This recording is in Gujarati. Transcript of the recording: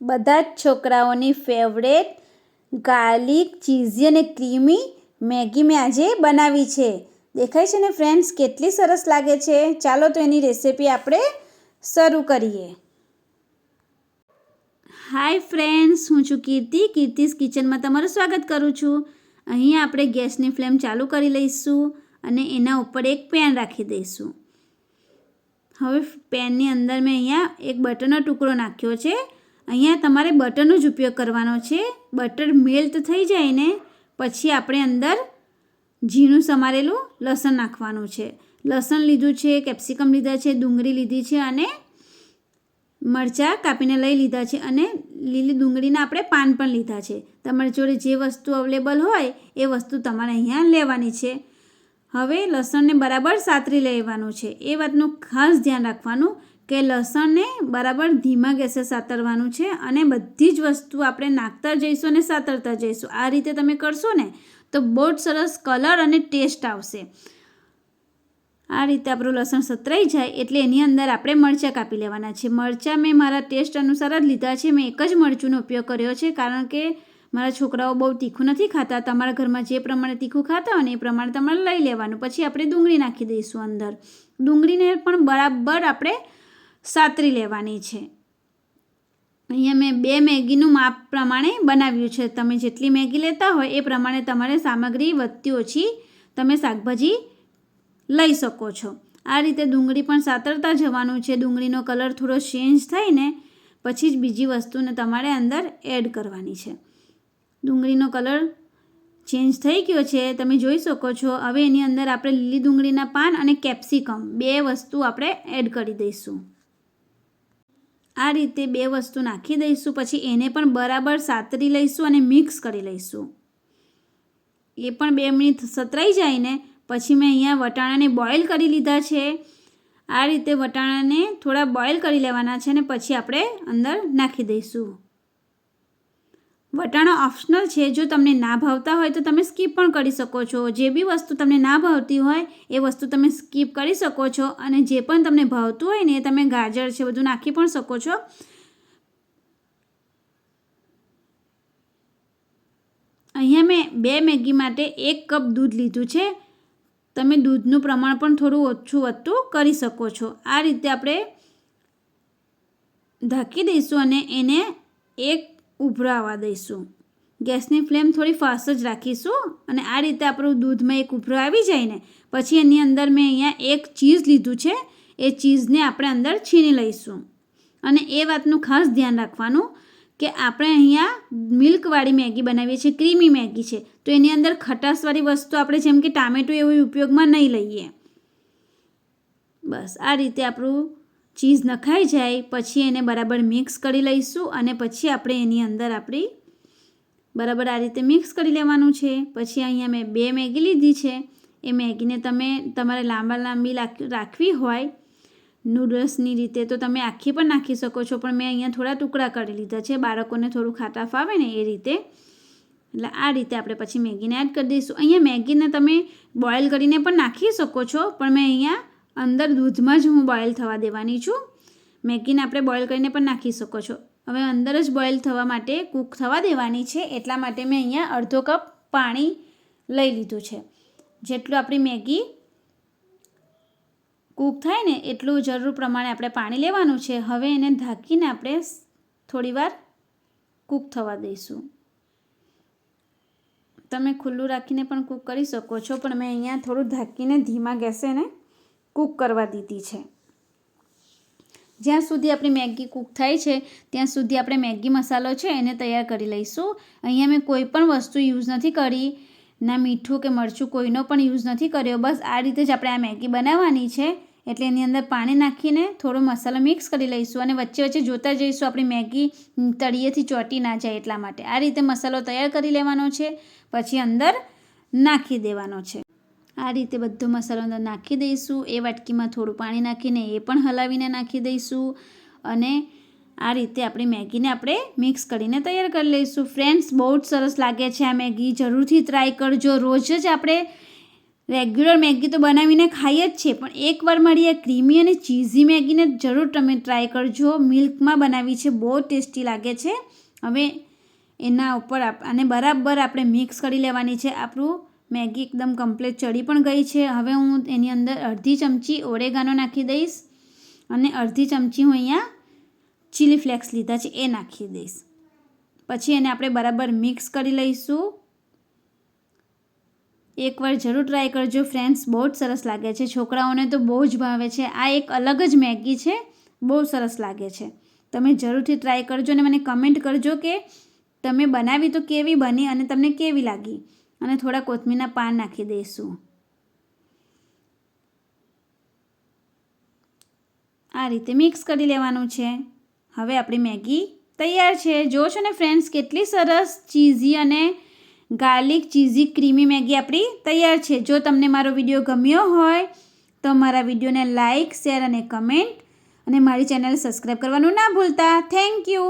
બધા જ છોકરાઓની ફેવરેટ ગાર્લિક ચીઝી અને ક્રીમી મેગી મેં આજે બનાવી છે. દેખાય છે ને ફ્રેન્ડ્સ કેટલી સરસ લાગે છે? ચાલો તો એની રેસીપી આપણે શરૂ કરીએ. હાય ફ્રેન્ડ્સ હું છું કીર્તિ. કીર્તિસ કિચનમાં તમારું સ્વાગત કરું છું. અહીંયા આપણે ગેસની ફ્લેમ ચાલુ કરી લઈશું અને એના ઉપર એક પેન રાખી દઈશું. હવે પેનની અંદર મેં અહીંયા એક બટરનો ટુકડો નાખ્યો છે. અહીંયા તમારે બટરનો જ ઉપયોગ કરવાનો છે. બટર મેલ્ટ થઈ જાય ને પછી આપણે અંદર ઝીણું સમારેલું લસણ નાખવાનું છે. લસણ લીધું છે, કેપ્સિકમ લીધા છે, ડુંગળી લીધી છે અને મરચાં કાપીને લઈ લીધા છે અને લીલી ડુંગળીના આપણે પાન પણ લીધા છે. તમારી જોડે જે વસ્તુ અવેલેબલ હોય એ વસ્તુ તમારે અહીંયા લેવાની છે. હવે લસણને બરાબર સાતરી લેવાનું છે. એ વાતનું ખાસ ધ્યાન રાખવાનું કે લસણને બરાબર ધીમા ગેસે સાતરવાનું છે અને બધી જ વસ્તુ આપણે નાખતા જઈશું અને સાતરતા જઈશું. આ રીતે તમે કરશો ને, તો બહુ જ સરસ કલર અને ટેસ્ટ આવશે. આ રીતે આપણું લસણ સતરાઈ જાય એટલે એની અંદર આપણે મરચાં કાપી લેવાના છે. મરચાં મેં મારા ટેસ્ટ અનુસાર જ લીધા છે. મેં એક જ મરચુંનો ઉપયોગ કર્યો છે, કારણ કે મારા છોકરાઓ બહુ તીખું નથી ખાતા. તમારા ઘરમાં જે પ્રમાણે તીખું ખાતા હોય ને એ પ્રમાણે તમારે લઈ લેવાનું. પછી આપણે ડુંગળી નાખી દઈશું અંદર. ડુંગળીને પણ બરાબર આપણે સાતરી લેવાની છે. અહીંયા મેં બે મેગીનું માપ પ્રમાણે બનાવ્યું છે. તમે જેટલી મેગી લેતા હોય એ પ્રમાણે તમારે સામગ્રી વધતી ઓછી તમે શાકભાજી લઈ શકો છો. આ રીતે ડુંગળી પણ સાતરતા જવાનું છે. ડુંગળીનો કલર થોડો ચેન્જ થઈને પછી જ બીજી વસ્તુને તમારે અંદર એડ કરવાની છે. ડુંગળીનો કલર ચેન્જ થઈ ગયો છે. તમે જોઈ શકો છો. હવે એની અંદર આપણે લીલી ડુંગળીના પાન અને કેપ્સિકમ બે વસ્તુ આપણે એડ કરી દઈશું. આ રીતે બે વસ્તુ નાખી દઈશું, પછી એને પણ બરાબર સાતરી લઈશું અને મિક્સ કરી લઈશું. એ પણ બે મિનિટ સતરાઈ જાય ને, પછી મેં અહીંયા વટાણાને બોઇલ કરી લીધા છે. આ રીતે વટાણાને થોડા બોઇલ કરી લેવાના છે ને, પછી આપણે અંદર નાખી દઈશું. વટાણા ઓપ્શનલ છે. જો તમને ના ભાવતા હોય તો તમે સ્કીપ પણ કરી શકો છો. જે બી વસ્તુ તમને ના ભાવતી હોય, એ વસ્તુ તમે સ્કીપ કરી શકો છો અને જે પણ તમને ભાવતું હોય ને એ તમે ગાજર છે બધું નાખી પણ શકો છો. અહીંયા મેં બે મેગી માટે એક કપ દૂધ લીધું છે. તમે દૂધનું પ્રમાણ પણ થોડું ઓછું વધતું કરી શકો છો. આ રીતે આપણે ઢાંકી દઈશું અને એને એક ઉભરાવા દઈશું. ગેસની ફ્લેમ થોડી ફાસ્ટ જ રાખીશું અને આ રીતે આપણું દૂધમાં એક ઉભરો આવી જાય ને, પછી એની અંદર મેં અહીંયા એક ચીઝ લીધું છે. એ ચીઝને આપણે અંદર છીણી લઈશું. અને એ વાતનું ખાસ ધ્યાન રાખવાનું કે આપણે અહીંયા મિલ્કવાળી મેગી બનાવીએ છીએ, ક્રીમી મેગી છે. તો એની અંદર ખટાશવાળી વસ્તુ આપણે જેમ કે ટામેટું એવું ઉપયોગમાં નહીં લઈએ. બસ, આ રીતે આપણું ચીઝ નખાઈ જાય, પછી એને બરાબર મિક્સ કરી લઈશું અને પછી આપણે એની અંદર આપણી બરાબર આ રીતે મિક્સ કરી લેવાનું છે. પછી અહીંયા મેં બે મેગી લીધી છે. એ મેગીને તમે તમારે લાંબા લાંબી રાખવી હોય નૂડલ્સની રીતે તો તમે આખી પણ નાખી શકો છો, પણ મેં અહીંયા થોડા ટુકડા કરી લીધા છે. બાળકોને થોડું ખાટા ફાવે ને એ રીતે. એટલે આ રીતે આપણે પછી મેગીને એડ કરી દઈશું. અહીંયા મેગીને તમે બોઇલ કરીને પણ નાખી શકો છો, પણ મેં અહીંયા અંદર દૂધમાં જ હું બોઇલ થવા દેવાની છું. મેગીને આપણે બોઇલ કરીને પણ નાખી શકો છો. હવે અંદર જ બોઇલ થવા માટે કૂક થવા દેવાની છે, એટલા માટે મેં અહીંયા અડધો કપ પાણી લઈ લીધું છે. જેટલું આપણી મેગી કૂક થાય ને એટલું જરૂર પ્રમાણે આપણે પાણી લેવાનું છે. હવે એને ઢાંકીને આપણે થોડીવાર કૂક થવા દઈશું. તમે ખુલ્લું રાખીને પણ કૂક કરી શકો છો, પણ મેં અહીંયા થોડું ઢાંકીને ધીમા ગેસે ને કૂક કરવા દીધી છે. જ્યાં સુધી આપણી મેગી કૂક થાય છે, ત્યાં સુધી આપણે મેગી મસાલો છે એને તૈયાર કરી લઈશું. અહીંયા મેં કોઈ પણ વસ્તુ યુઝ નથી કરી, ના મીઠું કે મરચું કોઈનો પણ યુઝ નથી કર્યો. બસ આ રીતે જ આપણે આ મેગી બનાવવાની છે. એટલે એની અંદર પાણી નાખીને થોડો મસાલો મિક્સ કરી લઈશું અને વચ્ચે વચ્ચે જોતા જઈશું આપણી મેગી તળિયેથી ચોંટી ના જાય એટલા માટે. આ રીતે મસાલો તૈયાર કરી લેવાનો છે, પછી અંદર નાખી દેવાનો છે. આ રીતે બધો મસાલો અંદર નાખી દઈશું, એ વાટકીમાં થોડું પાણી નાખીને એ પણ હલાવીને નાખી દઈશું અને આ રીતે આપણી મેગીને આપણે મિક્સ કરીને તૈયાર કરી લઈશું. ફ્રેન્ડ્સ, બહુ જ સરસ લાગે છે આ મેગી. જરૂરથી ટ્રાય કરજો. રોજ જ આપણે રેગ્યુલર મેગી તો બનાવીને ખાઈએ જ છે પણ એકવાર મારી આ ક્રીમી અને ચીઝી મેગીને જરૂર તમે ટ્રાય કરજો. મિલ્કમાં બનાવી છે, બહુ ટેસ્ટી લાગે છે. હવે એના ઉપર આપ અને બરાબર આપણે મિક્સ કરી લેવાની છે આપણું મેગી એકદમ કમ્પ્લીટ ચડી પણ ગઈ છે. હવે હું એની અંદર અડધી ચમચી ઓરેગાનો નાખી દઈશ અને અડધી ચમચી હું અહીંયા ચીલી ફ્લેક્સ લીધા છે એ નાખી દઈશ. પછી એને આપણે બરાબર મિક્સ કરી લઈશું. એકવાર જરૂર ટ્રાય કરજો ફ્રેન્ડ્સ બહુ જ સરસ લાગે છે. છોકરાઓને તો બહુ જ ભાવે છે. આ એક અલગ જ મેગી છે. બહુ સરસ લાગે છે. તમે જરૂરથી ટ્રાય કરજો અને મને કમેન્ટ કરજો કે તમે બનાવી તો કેવી બની અને તમને કેવી લાગી. અને થોડા કોથમીરના પાન નાખી દઈશું. આ રીતે મિક્સ કરી લેવાનું છે. હવે આપણી મેગી તૈયાર છે. જો છો ને ફ્રેન્ડ્સ કેટલી સરસ ચીઝી અને ગાર્લિક ચીઝી ક્રીમી મેગી આપણી તૈયાર છે. જો તમને મારો વીડિયો ગમ્યો હોય, તો મારા વિડીયોને લાઇક શેર અને કમેન્ટ અને મારી ચેનલ સબસ્ક્રાઈબ કરવાનું ના ભૂલતા. Thank you